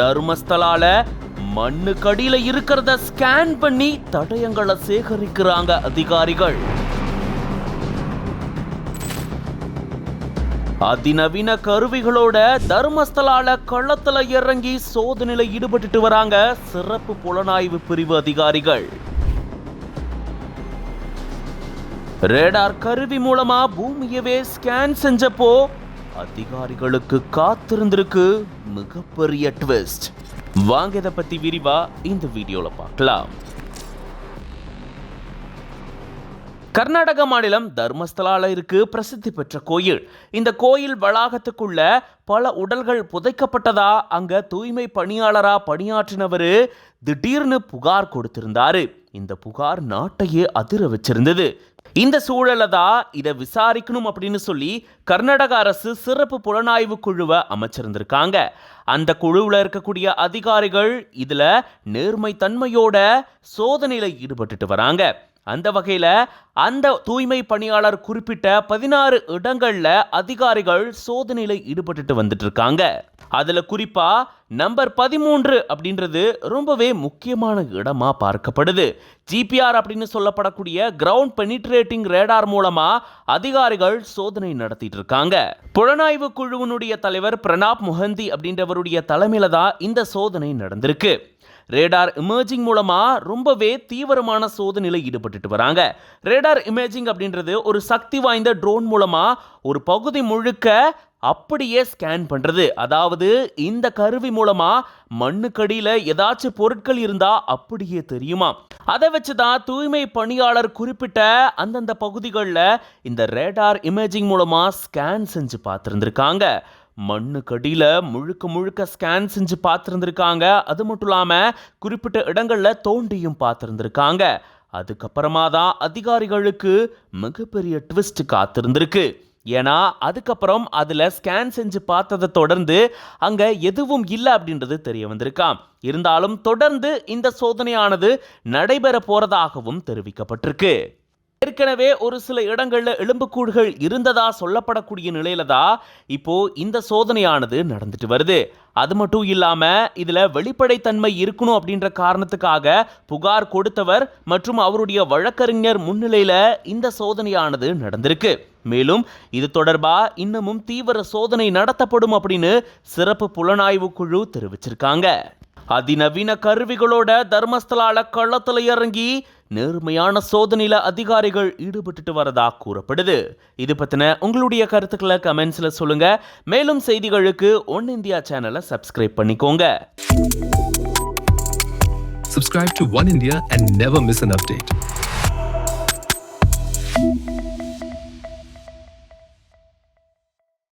தர்மஸ்தலால மண்ணுக்கடியில இருக்கிறத ஸ்கேன் பண்ணி தடயங்களை சேகரிக்கிறாங்க அதிகாரிகள். அதிநவீன கருவிகளோட தர்மஸ்தலால களத்துல இறங்கி சோதனையில ஈடுபட்டுட்டு வராங்க சிறப்பு புலனாய்வு பிரிவு அதிகாரிகள். ரேடார் கருவி மூலமா பூமியவே ஸ்கேன் செஞ்சப்போ அதிகாரிகளுக்கு காத்திருந்திருக்கு மிகப்பெரிய ட்விஸ்ட் வாங்க இதை பத்தி விரிவா இந்த வீடியோல பார்க்கலாம். கர்நாடக மாநிலம் தர்மஸ்தலால இருக்கு பிரசித்தி பெற்ற கோயில். இந்த கோயில் வளாகத்துக்குள்ள பல உடல்கள் புதைக்கப்பட்டதா அங்க தூய்மை பணியாளரா பணியாற்றினவர் திடீர்னு புகார் கொடுத்திருந்தாரு. இந்த புகார் நாட்டையே அதிர வச்சிருந்தது. இந்த சூழல தான் இதை விசாரிக்கணும் அப்படின்னு சொல்லி கர்நாடக அரசு சிறப்பு புலனாய்வு குழுவை அமைச்சிருந்திருக்காங்க. அந்த குழுவில் இருக்கக்கூடிய அதிகாரிகள் இதில் நேர்மை தன்மையோட சோதனையில் ஈடுபட்டுட்டு வராங்க. அந்த வகையில் அந்த தூய்மை பணியாளர் குறிப்பிட்ட பதினாறு இடங்களில் அதிகாரிகள் சோதனையில் ஈடுபட்டுட்டு வந்துட்டு இருக்காங்க அதில் குறிப்பாக நம்பர் பதிமூன்று அப்படின்றது ரொம்பவே முக்கியமான இடமாக பார்க்கப்படுது. ஜிபிஆர் அப்படின்னு சொல்லப்படக்கூடிய கிரவுண்ட் பெனிட்ரேட்டிங் ரேடார் மூலமாக அதிகாரிகள் சோதனை நடத்திட்டு இருக்காங்க புலனாய்வு குழுவினுடைய தலைவர் பிரணாப் முகந்தி அப்படின்றவருடைய தலைமையில தான் இந்த சோதனை நடந்திருக்கு. ரேடார் இமேஜிங் மூலமாக ரொம்பவே தீவிரமான சோதனையில் ஈடுபட்டுட்டு வராங்க. ரேடார் இமேஜிங் அப்படின்றது ஒரு சக்தி வாய்ந்த ட்ரோன் மூலமாக ஒரு பகுதி முழுக்க அப்படியே ஸ்கேன் பண்ணுறது அதாவது இந்த கருவி மூலமாக மண்ணுக்கடியில் ஏதாச்சும் பொருட்கள் இருந்தால் அப்படியே தெரியுமா? அதை வச்சு தான் தூய்மை பணியாளர் குறிப்பிட்ட அந்தந்த பகுதிகளில் இந்த ரேடார் இமேஜிங் மூலமாக ஸ்கேன் செஞ்சு பார்த்துருந்துருக்காங்க. மண்ணுக்கடியில் முழுக்க முழுக்க ஸ்கேன் செஞ்சு பார்த்துருந்துருக்காங்க. அது மட்டும் இல்லாமல் குறிப்பிட்ட இடங்களில் தோண்டியும் பார்த்துருந்துருக்காங்க. அதுக்கப்புறமா தான் அதிகாரிகளுக்கு மிகப்பெரிய ட்விஸ்ட் காத்திருந்திருக்கு. ஏன்னா அதுக்கப்புறம் அதில் ஸ்கேன் செஞ்சு பார்த்ததை தொடர்ந்து அங்கே எதுவும் இல்லை அப்படின்றது தெரிய வந்திருக்காம். இருந்தாலும் தொடர்ந்து இந்த சோதனையானது நடைபெற போறதாகவும் தெரிவிக்கப்பட்டிருக்கு. ஏற்கனவே ஒரு சில இடங்களில் எலும்புக்கூடுகள் இருந்ததா சொல்லப்படக்கூடிய நிலையில தான் இப்போ இந்த சோதனையானது நடந்துட்டு வருது. அது மட்டும் இல்லாமல் இதில் வெளிப்படைத்தன்மை இருக்கணும் அப்படின்ற காரணத்துக்காக புகார் கொடுத்தவர் மற்றும் அவருடைய வழக்கறிஞர் முன்னிலையில் இந்த சோதனையானது நடந்திருக்கு. மேலும் இது தொடர்பா இன்னமும் தீவிர சோதனை நடத்தப்படும் அப்படின்னு சிறப்பு புலனாய்வு குழு தெரிவிச்சிருக்காங்க. அதிநவீன கருவிகளோட தர்மஸ்தலால களத்தில் இறங்கி நேர்மையான சோதனையில் அதிகாரிகள் ஈடுபட்டுட்டு வரதா கூறப்படுது. இது பத்தின உங்களுடைய கருத்துக்களை கமெண்ட்ஸ்ல சொல்லுங்க. மேலும் செய்திகளுக்கு ஒன் இந்தியா சேனலை சப்ஸ்கிரைப் பண்ணிக்கோங்க. Subscribe to One India and never miss an update.